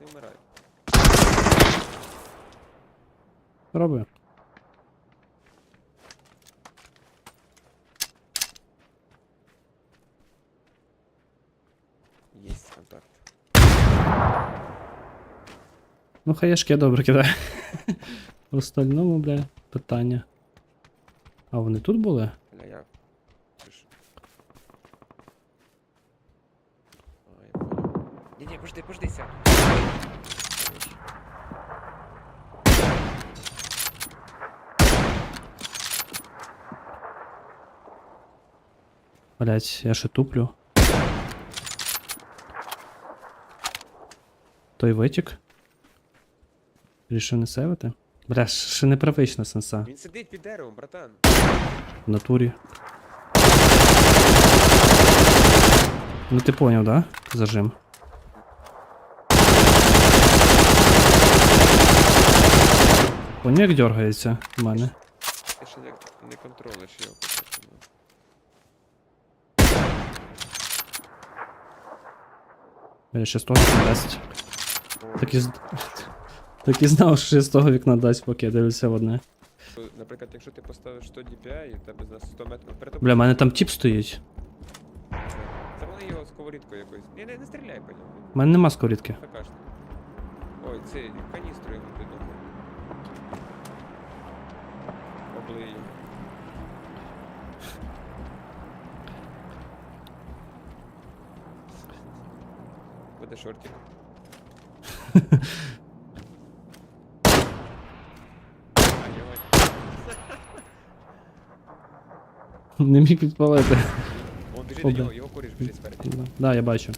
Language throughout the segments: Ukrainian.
не вмирай. Роби. Єсть контакт. Ну, хаєшки я добре кидаю. В остальному, бля, питання. А вони тут були? Бля, я. Ти ж. А, я понял. Ні-ні, пожди, пожди, сядь. Блять, я ще туплю. Той витік. Рішив не сейвити? Бля, ще непривична сенса. Він сидить під деревом, братан. В натурі. Ну ти поняв, да? Зажим. Як дергається в мене. Ти ще не, не контролиш його. по-перше, ну. Бля, ще з того вікна дасть. Так і, так і знав, що ще з того вікна дасть, поки я дивлюся в одне. Наприклад, якщо ти поставиш 100 DPI і в тебе на 100 метрів вперед, Бля, в мене там тіп стоїть. Завали його сковорідкою якоюсь. Ні, не, не стріляй по ньому. У мене нема скорідки. Покажете. Ой, це каністру йому ногу. Облию. Буде шортик. Не міг підпалити. Он біжить до бля. нього, його коріш біжить спереді. Да, я бачу.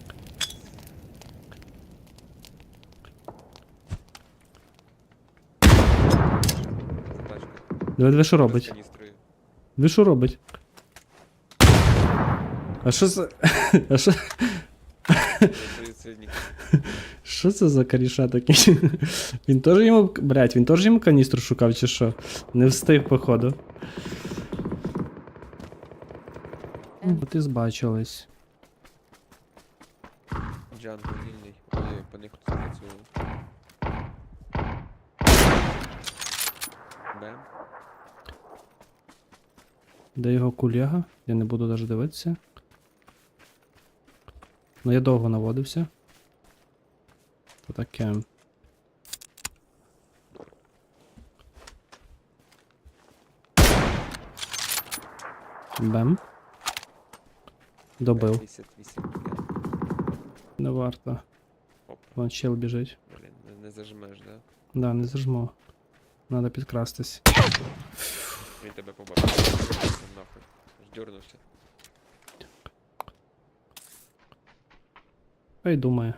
Задачка. Диви, диви, що З робить. каністрою. Ви що робить? А що це. А що, ні- що це за каріша такі? Він теж йому. Блять, він теж йому каністру шукав, чи що? Не встиг, походу. Ну, От і збачились. Джанго вільний. Ой, по них тут. Бем. Де його колега? Я не буду навіть дивитися. Ну я довго наводився. То таке. Бем. Добив. 58, блядь. Не варто. Оп. Вон чел біжить. Блін, не, не зажмеш, да? Да, не зажму. Надо підкрастись. Він тебе побачив. Нахуй. Аж дернувся. Хай думає.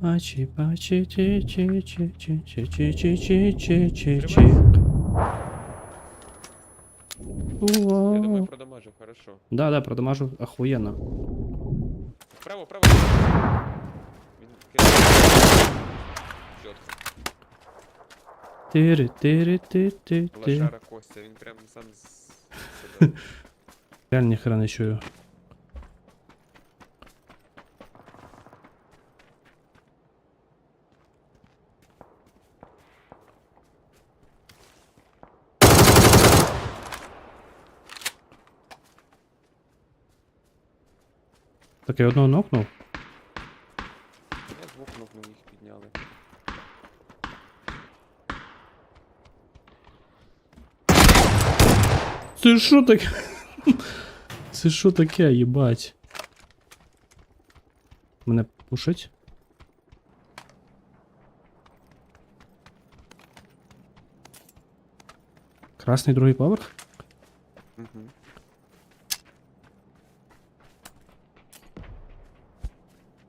Пачі, пачі, чі, чі, чі, чі, чі, чі, чі, чі, чі, чі, чі. Я думаю, продамажив, хорошо. Да, да, продамажу охуєнно. Вправо, вправо. Він кидає. Чітко. Тири, тири, ти, ти, ти. Лошара Костя, він прям сам з себе. Реально ніхера не чую. Так я одного нокнув. Я двох нокнув їх підняли. Це що таке? Це що таке, їбать? Мене пушить? Красний другий поверх? Угу.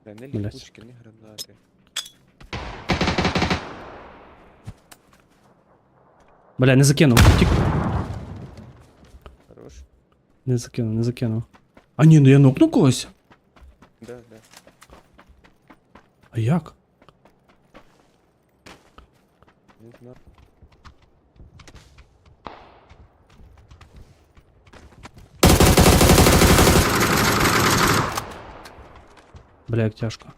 Да, не Блядь. ліпучки, не гранати. Бля, не закинув. Тік. Хорош. Не закинув, не закинув. А ні, ну я нокнув когось. Да, да. А як? Не знаю. Бля, як тяжко.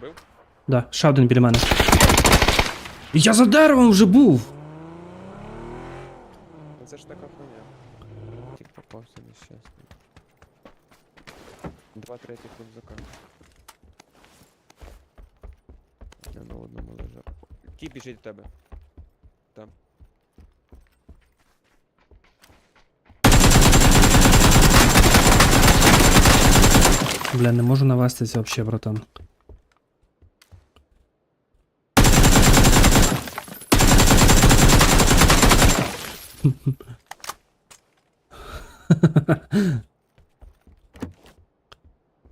Бив? Да, ще один біля мене. Я за деревом вже був! Ну це ж така хуйня. Тік попався нещасний. Два третіх рюкзака. Одному лежав. Кій біжить до тебе. Там. Бля, не можу навестися вообще, братан.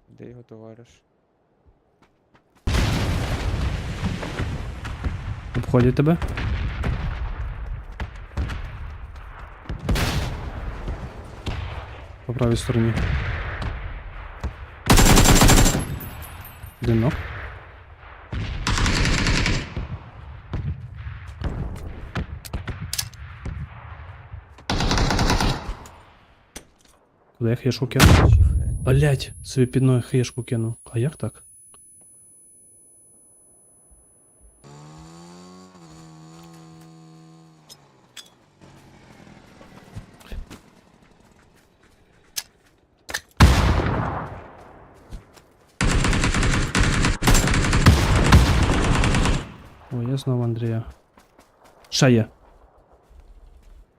Де його товариш? Обходять тебе. По правій стороні. Один ног. Куди я хаєшку кинув? Блять, собі під ноги хаєшку кинув. А як так? О, я знову Андрія. Ще є.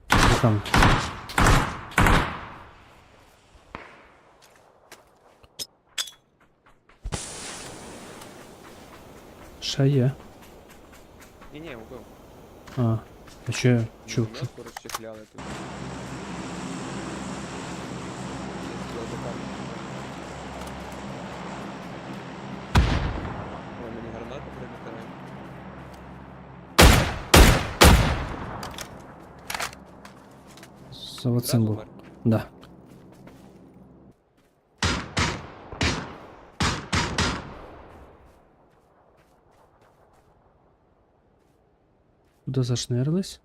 Де Там. Ще є. Ні-ні, убив. А, а що я чув? що- М'ясо розчехляли тут. Я За оцим Зразу був. вмер? Да. Куди зашнирились?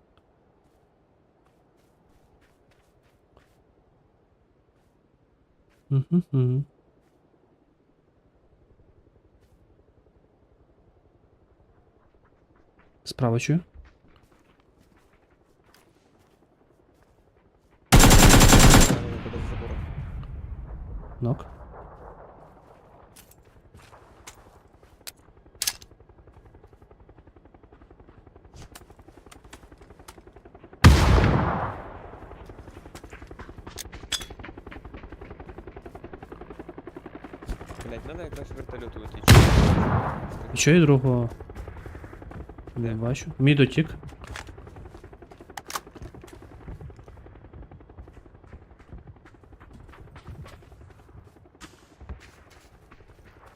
Угу. Справа чую? Да, вони куди за забором. Нок. Блять, надо якраз вертольоту летіти. Що і другого? Не бачу. Мій дотік.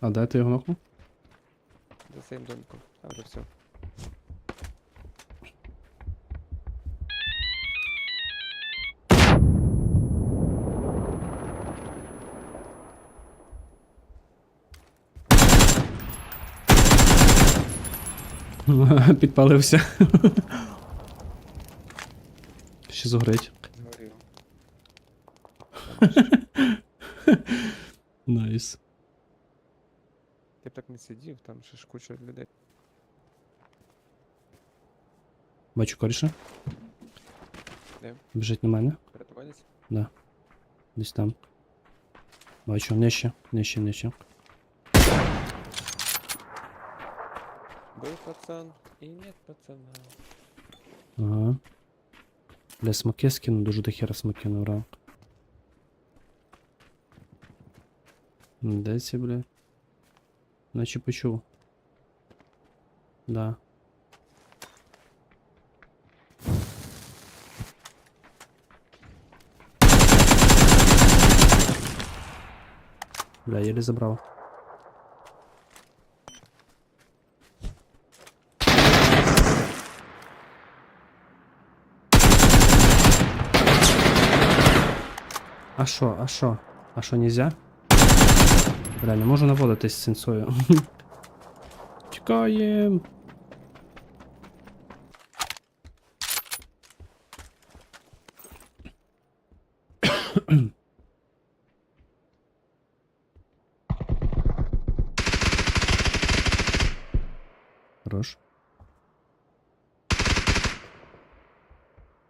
А де ти його нокнув? За цим домком. Там вже все. Підпалився. Ще згорить. Згорів. Найс. Ти б так не сидів, там ще ж куча людей. Бачу коріша. Де? Біжить на мене. Рятувальниць? Десь там. Бачу, нижче, нижче, нижче. Был пацан и нет пацана. Ага. Бля, смоки скину, дуже до хера смоки набрав. Ці, бля? Наче почув. Да. Бля, еле забрал. А шо, а шо? А шо нельзя? Бля, не можу наводитись з сенсою. Чекаєм. Хорош.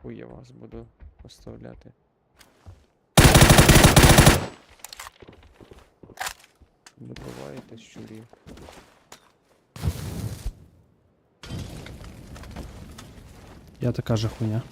Ой, я вас буду поставляти. Добиваєте щурі. Я така же хуйня.